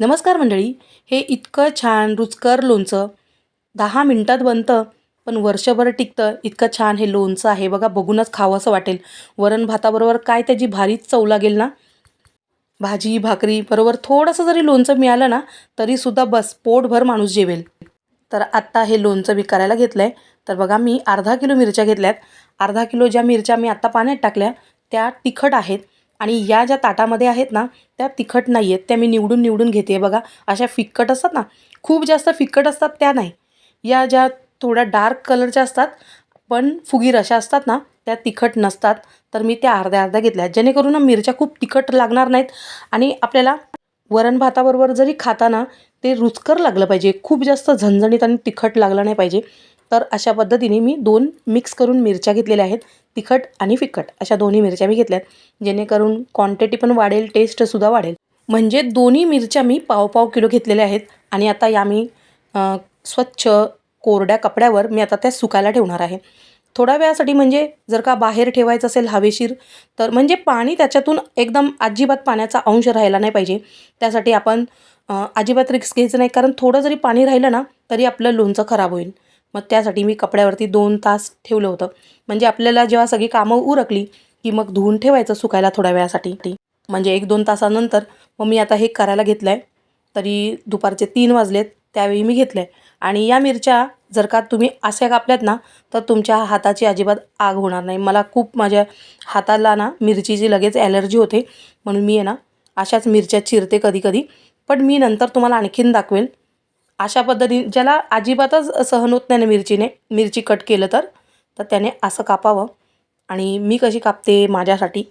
नमस्कार मंडळी हे इतकं छान रुचकर लोणचं दहा मिनटात बनतं पण वर्षभर टिकतं इतकं छान हे लोणचं आहे. बघा बघूनच खावंसं वाटेल. वरण भाताबरोबर काय त्याची भारीच चव लागेल ना? भाजी भाकरी बरोबर थोडंसं जरी लोणचं मिळालं ना तरीसुद्धा बस पोटभर माणूस जेवेल. तर आत्ता हे लोणचं मी करायला घेतलं आहे तर बघा मी अर्धा किलो मिरच्या घेतल्यात. अर्धा किलो ज्या मिरच्या मी आत्ता पाण्यात टाकल्या त्या तिखट आहेत. आणि या ज्या ताटामध्ये आहेत ना त्या तिखट नाही आहेत त्या मी निवडून निवडून घेते. आहे बघा अशा फिक्कट असतात ना खूप जास्त फिक्कट असतात त्या नाही. या ज्या थोड्या डार्क कलरच्या असतात पण फुगीर अशा असतात ना त्या तिखट नसतात. तर मी त्या अर्ध्या अर्ध्या घेतल्या जेणेकरून ना मिरच्या खूप तिखट लागणार नाहीत आणि आपल्याला वरण भाताबरोबर जरी खाताना ते रुचकर लागलं पाहिजे. खूप जास्त झणझणीत आणि तिखट लागलं नाही पाहिजे. तर अशा पद्धतीने मी दोन मिक्स करून मिरच्या घेतलेल्या आहेत तिखट आणि फिकट. अशा दोन्ही मिरच्या मी घेतल्यात जेणेकरून क्वांटिटी पण वाढेल टेस्टसुद्धा वाढेल. म्हणजे दोन्ही मिरच्या मी पाव पाव किलो घेतलेल्या आहेत आणि आता या मी स्वच्छ कोरड्या कपड्यावर मी आता त्या सुकायला ठेवणार आहे. थोड्या वेळासाठी म्हणजे जर का बाहेर ठेवायचं असेल हवेशीर तर म्हणजे पाणी त्याच्यातून एकदम अजिबात पाण्याचा अंश राहिला नाही पाहिजे. त्यासाठी आपण अजिबात रिक्स घ्यायचं नाही कारण थोडं जरी पाणी राहिलं ना तरी आपलं लोणचं खराब होईल. मग त्यासाठी मी कपड्यावरती दोन तास ठेवलं होतं. म्हणजे आपल्याला जेव्हा सगळी कामं उरकली की मग धुवून ठेवायचं सुकायला थोड्या वेळासाठी. म्हणजे एक दोन तासानंतर मग मी आता हे करायला घेतलं आहे तरी दुपारचे तीन वाजलेत त्यावेळी मी घेतलं आहे आणि या मिरच्या जर का तुम्ही असे कापल्यात ना तर तुमच्या हाताची अजिबात आग होणार नाही. मला खूप माझ्या हाताला ना मिरचीची लगेच ॲलर्जी होते. म्हणून मी आहे ना अशाच मिरच्या चिरते कधी कधी. पण मी नंतर तुम्हाला आणखीन दाखवेल. अशा पद्धतीने ज्याला अजिबातच सहन होत नाही ना मिरचीने मिरची कट केलं तर तर त्याने असं कापावं. आणि मी कशी कापते माझ्यासाठी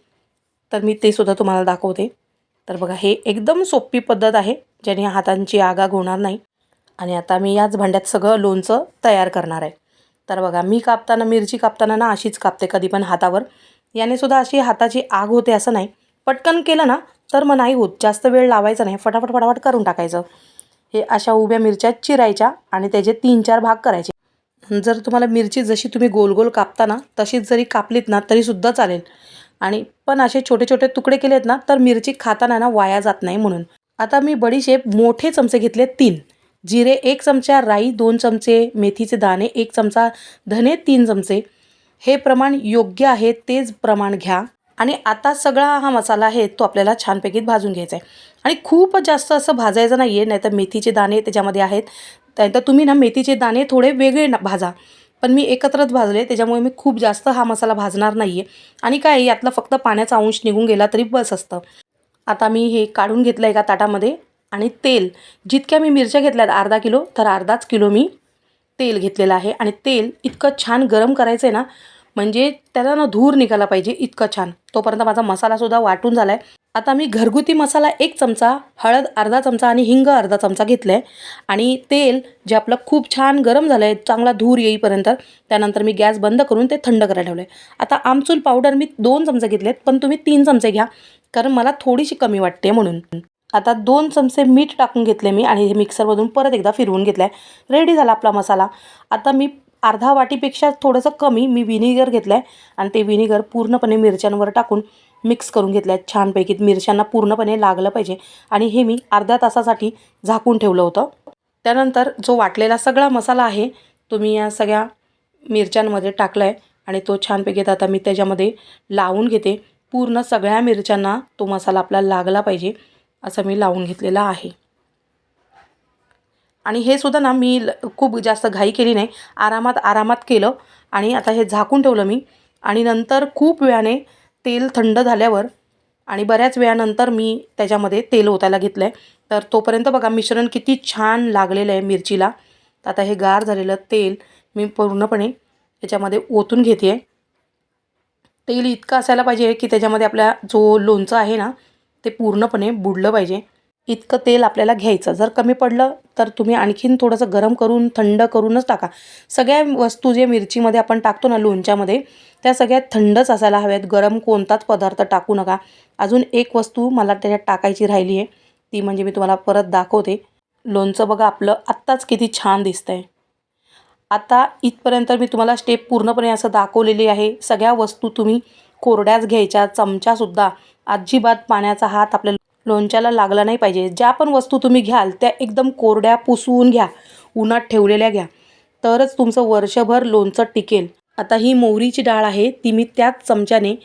तर मी ते सुद्धा तुम्हाला दाखवते. तर बघा हे एकदम सोपी पद्धत आहे ज्याने हातांची आगाग होणार नाही. आणि आता मी याच भांड्यात सगळं लोणचं तयार करणार आहे. तर बघा मी कापताना मिरची कापताना ना अशीच कापते कधी पण हातावर. याने सुद्धा अशी हाताची आग होते असं नाही. पटकन केलं ना तर मग नाही होत. जास्त वेळ लावायचा नाही. फटाफट फटाफट करून टाकायचं. हे अशा उभ्या मिरच्या चिरायच्या आणि त्याचे तीन चार भाग करायचे. जर तुम्हाला मिरची जशी तुम्ही गोल गोल कापता ना तशीच जरी कापलीत ना तरीसुद्धा चालेल. आणि पण असे छोटे छोटे तुकडे केलेत ना तर मिरची खाताना ना वाया जात नाही म्हणून. आता मी बडीशेप मोठे चमचे घेतले तीन. जिरे एक चमचा राई दोन चमचे मेथीचे दाणे एक चमचा धने तीन चमचे. हे प्रमाण योग्य आहे तेच प्रमाण घ्या. आणि आता सगळा हा मसाला आहे तो आपल्याला छानपैकी भाजून घ्यायचा आहे आणि खूप जास्त असं भाजायचं नाही आहे नाहीतर मेथीचे दाणे त्याच्यामध्ये आहेत. त्यानंतर तुम्ही ना मेथीचे दाणे थोडे वेगळे ना भाजा. पण मी एकत्रच भाजले त्याच्यामुळे मी खूप जास्त हा मसाला भाजणार नाही आहे आणि काय यातला फक्त पाण्याचा अंश निघून गेला तरी बस असतं. आता मी हे काढून घेतलं आहे एका ताटामध्ये. आणि तेल जितक्या मी मिरच्या घेतल्यात अर्धा किलो तर अर्धाच किलो मी तेल घेतलेलं आहे. आणि तेल इतकं छान गरम करायचं आहे ना म्हणजे त्याला ना धूर निघाला पाहिजे इतकं छान. तोपर्यंत माझा मसालासुद्धा वाटून झाला आहे आता मी घरगुती मसाला एक चमचा हळद अर्धा चमचा आणि हिंग अर्धा चमचा घेतला आहे आणि तेल जे आपलं खूप छान गरम झालं आहे चांगला धूर येईपर्यंत त्यानंतर मी गॅस बंद करून ते थंड करायला ठेवलं आहे आता आमचूल पावडर मी दोन चमचे घेतलेत पण तुम्ही तीन चमचे घ्या कारण मला थोडीशी कमी वाटते म्हणून. आता दोन चमचे मीठ टाकून घेतले मी आणि हे मिक्सरमधून परत एकदा फिरवून घेतलं आहे रेडी झाला आपला मसाला. आता मी अर्धा वाटीपेक्षा थोडंसं कमी मी विनिगर घेतलं आहे आणि ते विनिगर पूर्णपणे मिरच्यांवर टाकून मिक्स करून घेतलं आहे छानपैकी मिरच्यांना पूर्णपणे लागलं पाहिजे. आणि हे मी अर्ध्या तासासाठी झाकून ठेवलं होतं. त्यानंतर जो वाटलेला सगळा मसाला आहे तो मी या सगळ्या मिरच्यांमध्ये टाकला आहे आणि तो छानपैकी आता मी त्याच्यामध्ये लावून घेते. पूर्ण सगळ्या मिरच्यांना तो मसाला आपला लागला पाहिजे असं मी लावून घेतलेला आहे. आणि हे सुद्धा ना मी ल- खूप जास्त घाई केली नाही. आरामात आरामात केलं आणि आता हे झाकून ठेवलं मी. आणि नंतर खूप वेळाने तेल थंड झाल्यावर आणि बऱ्याच वेळानंतर मी त्याच्यामध्ये तेल ओतायला घेतलं आहे तर तोपर्यंत बघा मिश्रण किती छान लागलेलं आहे मिरचीला. तर आता हे गार झालेलं तेल मी पूर्णपणे त्याच्यामध्ये ओतून घेते आहे तेल इतकं असायला पाहिजे की त्याच्यामध्ये आपला जो लोणचं आहे ना ते पूर्णपणे बुडलं पाहिजे. इतकं तेल आपल्याला घ्यायचं. जर कमी पडलं तर तुम्ही आणखीन थोडंसं गरम करून थंड करूनच टाका. सगळ्या वस्तू जे मिरचीमध्ये आपण टाकतो ना लोणच्यामध्ये त्या सगळ्या थंडच असायला हव्यात. गरम कोणताच पदार्थ टाकू नका. अजून एक वस्तू मला त्याच्यात टाकायची राहिली आहे. ती म्हणजे मी तुम्हाला परत दाखवते. लोणचं बघा आपलं आत्ताच किती छान दिसतं आहे आता इथपर्यंत मी तुम्हाला स्टेप पूर्णपणे असं दाखवलेली आहे. सगळ्या वस्तू तुम्ही कोरड्याच घ्यायच्या चमचासुद्धा. अजिबात पाण्याचा हात आपल्या लोणच्याला लागला नाही पाहिजे. ज्या पण वस्तू तुम्ही घ्याल त्या एकदम कोरड्या पुसवून घ्या. उन्हात ठेवलेल्या घ्या. तरच तुमचं वर्षभर लोणचं टिकेल. आता ही मोहरीची डाळ आहे ती मी त्याच चमच्याने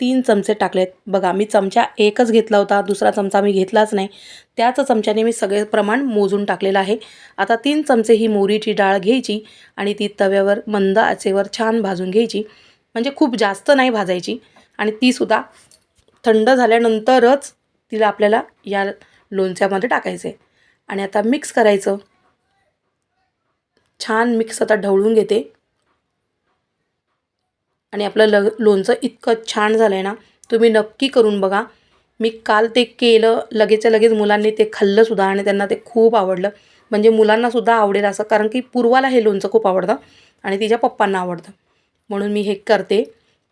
तीन चमचे टाकलेत. बघा मी चमचा एकच घेतला होता दुसरा चमचा मी घेतलाच नाही. त्याच चमच्याने मी सगळे प्रमाण मोजून टाकलेलं आहे. आता तीन चमचे ही मोहरीची डाळ घ्यायची आणि ती तव्यावर मंद आचेवर छान भाजून घ्यायची. म्हणजे खूप जास्त नाही भाजायची आणि तीसुद्धा थंड झाल्यानंतरच तिला आपल्याला या लोणच्यामध्ये टाकायचं आहे आणि आता मिक्स करायचं. छान मिक्स आता ढवळून घेते. आणि आपलं लग लोणचं इतकं छान झालं आहे ना तुम्ही नक्की करून बघा. मी काल ते केलं लगेचच्या लगेच मुलांनी ते खाल्लंसुद्धा आणि त्यांना ते खूप आवडलं. म्हणजे मुलांनासुद्धा आवडेल असं कारण की पूर्वाला हे लोणचं खूप आवडतं आणि तिच्या पप्पांना आवडतं. म्हणून मी हे करते.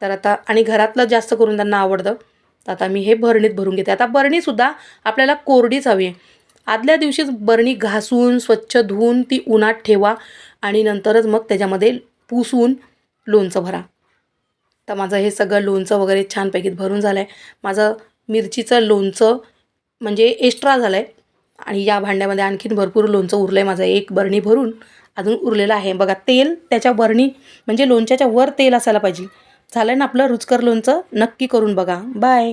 तर आता आणि घरातलं जास्त करून त्यांना आवडतं. आता मी हे भरणीत भरून घेते. आता बरणीसुद्धा आपल्याला कोरडीच हवी आहे. आदल्या दिवशीच बरणी घासून स्वच्छ धुवून ती उन्हात ठेवा आणि नंतरच मग त्याच्यामध्ये पुसून लोणचं भरा. तर माझं हे सगळं लोणचं वगैरे छानपैकी भरून झालं आहे माझं मिरचीचं लोणचं म्हणजे एक्स्ट्रा झालं आहे आणि या भांड्यामध्ये आणखीन भरपूर लोणचं उरलं आहे माझं एक बरणी भरून अजून उरलेलं आहे. बघा तेल त्याच्या बरणी म्हणजे लोणच्याच्या वर तेल असायला पाहिजे. झालं ना आपलं रुचकर लोणचं? नक्की करून बघा. बाय